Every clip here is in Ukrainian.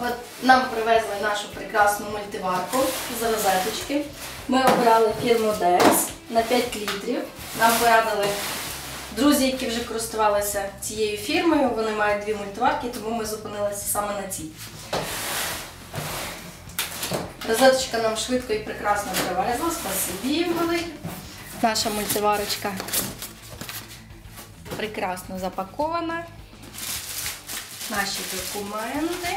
От нам привезли нашу прекрасну мультиварку з розеточки. Ми обрали фірму Dex на 5 літрів. Нам порадили друзі, які вже користувалися цією фірмою. Вони мають дві мультиварки, тому ми зупинилися саме на цій. Розеточка нам швидко і прекрасно привезла. Спасибі їм велике. Наша мультиварочка прекрасно запакована. Наші документи.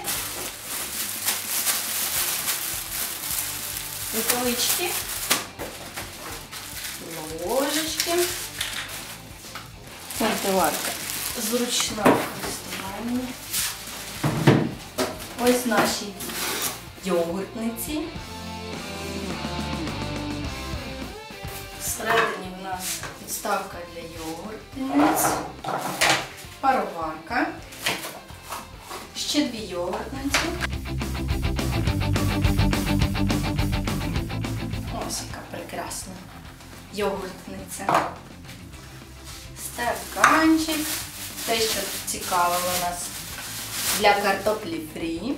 Рукавички. Ложечки. Мультиварка. Зручна в користуванні. Ось наші йогуртниці. Всередині в нас підставка для йогуртниць, пароварка, ще дві йогуртниці. Йогуртниця. Стаканчик. Те, що цікавило нас для картоплі фрі.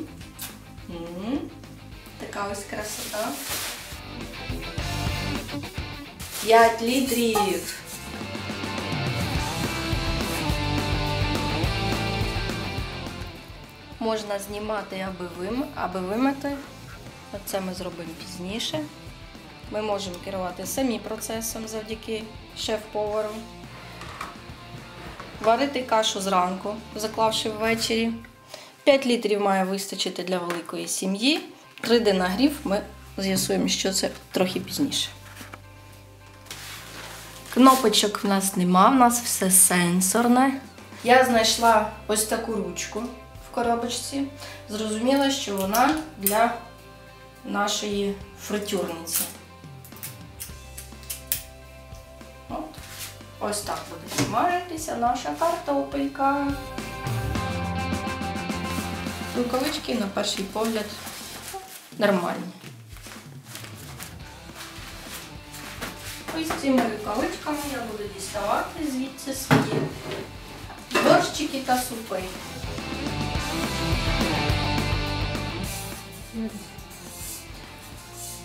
Така ось красота. 5 літрів. Можна знімати, аби, аби вимити. Оце ми зробимо пізніше. Ми можемо керувати самі процесом завдяки шеф-повару. Варити кашу зранку, заклавши ввечері. 5 літрів має вистачити для великої сім'ї. 3D нагрів ми з'ясуємо, що це трохи пізніше. Кнопочок в нас нема, в нас все сенсорне. Я знайшла ось таку ручку в коробочці. Зрозуміла, що вона для нашої фритюрниці. Ось так буде смажитися наша картопелька. Рукавички, на перший погляд, нормальні. Ось цими рукавичками я буду діставати звідси свої борщики та супи.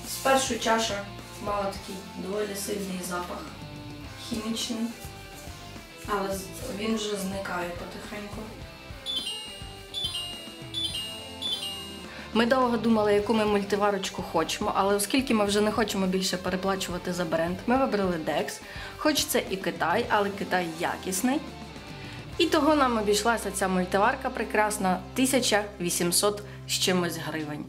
Спершу чаша мала такий доволі сильний запах хімічний, але він вже зникає потихеньку. Ми довго думали, яку ми мультиварочку хочемо, але оскільки ми вже не хочемо більше переплачувати за бренд, ми вибрали Dex. Хоч це і Китай, але Китай якісний. І того нам обійшлася ця мультиварка прекрасна 1800 з чимось гривень.